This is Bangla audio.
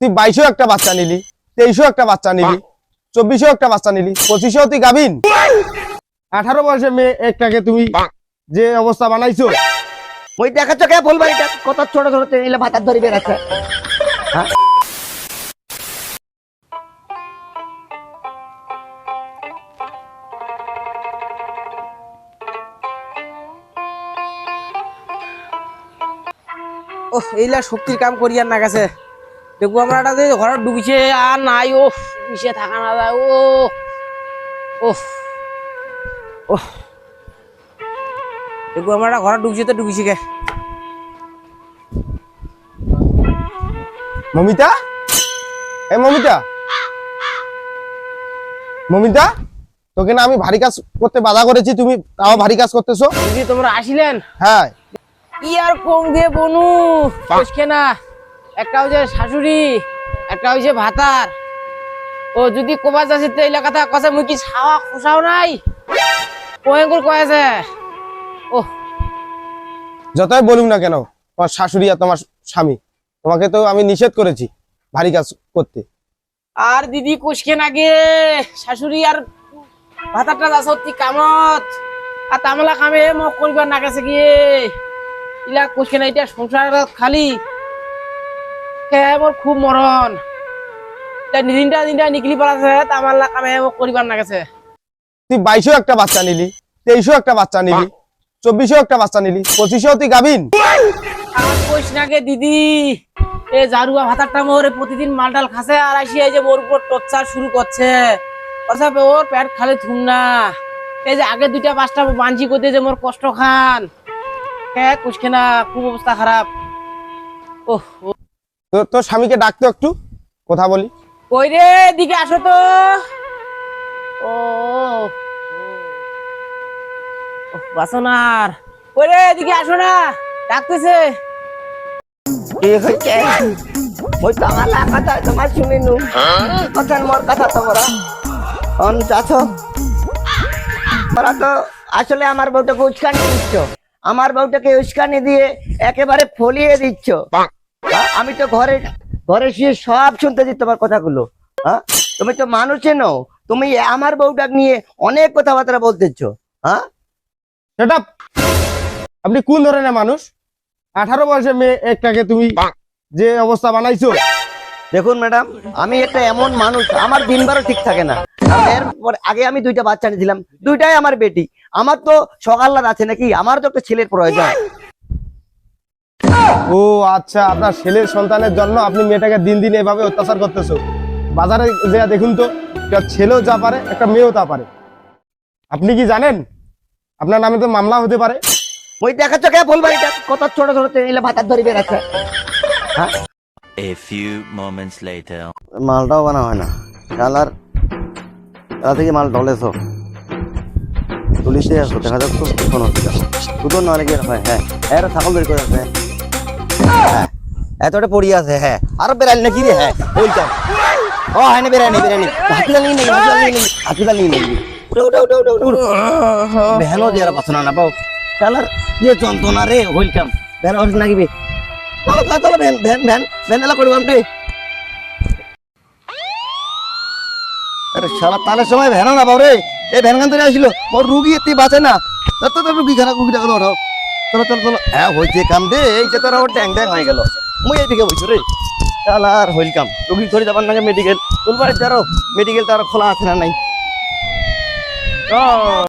তুই বাইশেও একটা বাচ্চা নিলি তেইশেও একটা বাচ্চা নিলি চব্বিশেও একটা বাচ্চা নিলি পঁচিশেও তুই গাবিন আঠারো বয়সে মেয়ে একটাকে তুমি যে অবস্থা বানাইছো। ওই দেখাচ্ছ কে? বলবা এটা কত ছোট ছোট এলে ভাতার ধরি বেড়াচ্ছে ও এইলা শক্তির কাম করি আর না গেছে। দেখব আমরা একটা যে ঘরে ঢুকিছে আর নাই ও মিশে থাকা না ও ও ও দেখব আমরা একটা ঘরে ঢুকছি তো কে? মমিতা? এ মমিতা? মমিতা? তোকে না আমি ভারী কাজ করতে বাধা করেছি তুমি তাও ভারী কাজ করতেছো? তোমরা আসিলেন? হ্যাঁ। ই আর কম দিয়ে বনু? না। একটা হচ্ছে শাশুড়ি একটা হচ্ছে ভাতার। ও যদি কবাজ আছে তো এই কষা মুই কি ছাওয়া খোসাও নাই? ভয়ঙ্কর কয়েছে ও যতই বলুক না কেন তোমার শাশুড়ি আর তোমার স্বামী তোমাকে তো আমি নিষেধ করেছি ভারী কাজ করতে। আর দিদি কুসকে নাগে শাশুড়ি আর ভাতারটা যা সত্যি কামত। আর তামলা কামে মোক করিবার না গেছে গিয়ে ইলা কুসকে না এটা সংসার খালি। হে মোর খুব মরণ দিনটা দিনটা নিকলি পড়াছে তামাল্লা কামে মোক করিবার না গেছে তুই বাইশেও একটা বাচ্চা নিলি তেইশেও একটা বাচ্চা নিলি চব্বিশেও একটা বাচ্চা নিলি পঁচিশেও তুই গাবিন। কইস নাগে দিদি। এ জারুয়া ভাতারটা মোর প্রতিদিন মালটাল খাসে আর আসি এই যে মোর উপর টর্চার শুরু করছে। কথা ওর পেট খালি থুম না। এই যে আগে দুইটা পাঁচটা বাঞ্চি করতে যে মোর কষ্ট খান। হ্যাঁ কুসকে না খুব অবস্থা খারাপ ওহ ও। তো- তোর স্বামীকে ডাকতো একটু কথা বলি। কই রে দিকে আসো তো। ও বাসনার। কই রে দিকে আসো না ডাকতেছে। ওই তো আমার কথা তোমার শুনে নু কথা মোর কথা তোমরা অন চাছ। তোমরা তো আসলে আমার বউটাকে উস্কানি দিচ্ছ। আমার বউটাকে উস্কানি দিয়ে একেবারে ফলিয়ে দিচ্ছ। আমি তো ঘরে ঘরে শুয়ে সব শুনতেছি তোমার কথাগুলো হ্যাঁ তুমি তো মানুষে নও তুমি আমার বউটাকে নিয়ে অনেক কথাবার্তা বলতেছ হ্যাঁ সেটা আপনি কোন ধরনের মানুষ? আঠারো বয়সে মেয়ে একটাকে তুমি যে অবস্থা বানাইছো? দেখুন ম্যাডাম আমি একটা এমন মানুষ আমার দিনবারও ঠিক থাকে না। এরপর আগে আমি দুইটা বাচ্চা নিয়েছিলাম দুইটাই আমার বেটি। আমার তো সকাল্লাদ আছে নাকি? আমার তো একটা ছেলের প্রয়োজন। ও আচ্ছা আপনার ছেলের সন্তানের জন্য আপনি মেয়েটাকে দিন দিন এভাবে অত্যাচার করতেছো। বাজারে যে দেখুন তো একটা ছেলেও যা পারে একটা মেয়েও তা পারে। আপনি কি জানেন? আপনার নামে তো মামলা হতে পারে। ওই দেখাচ্ছ কে? বলবা এটা কত ছোট ছোট এলে ভাতার ধরি বেড়াচ্ছে। হ্যাঁ? A few moments later. মালটাও বানা হয় না। কালার তা থেকে মাল ডলেছ পুলিশে আসো দেখা যাক তো কোন হচ্ছে দুটো নয় কি হয়? হ্যাঁ হ্যাঁ ছাগল বের করে আছে এতটা পড়ি আছে হ্যাঁ। আর বেড়ালি নাকি রে? হ্যাঁ বলতাম। ও হ্যাঁ বেড়ানি বেড়ানি হাতিদাল নিয়ে নেই হাতিদাল নিয়ে নেই উঠে উঠে উঠে উঠে উঠে। ভ্যানও দিয়ে পাচ্ছ না না পাও। কালার যে যন্ত্রণা রে হইলতাম ভ্যান হচ্ছে নাকি বে? চলো চলো, ভ্যান ভ্যান ভ্যান ভ্যান এলা করব আমি। আরে সারা তালের সময় ভ্যানও না পাও রে। এই ভ্যান গান ধরে আসছিল ওর রুগী এতে বাঁচে না। তো রুগী খারাপ রুগী টাকা চলো চলো চলো। হ্যাঁ কাম দে, এই যে তোর আবার ড্যাং ড্যাং হয়ে গেল। মুই এইদিকে বসছো রে। চাল আর হইল কাম ধরে যাবার নাকি মেডিকেল তোলবার যারো মেডিকেল তো খোলা আছে না নাই?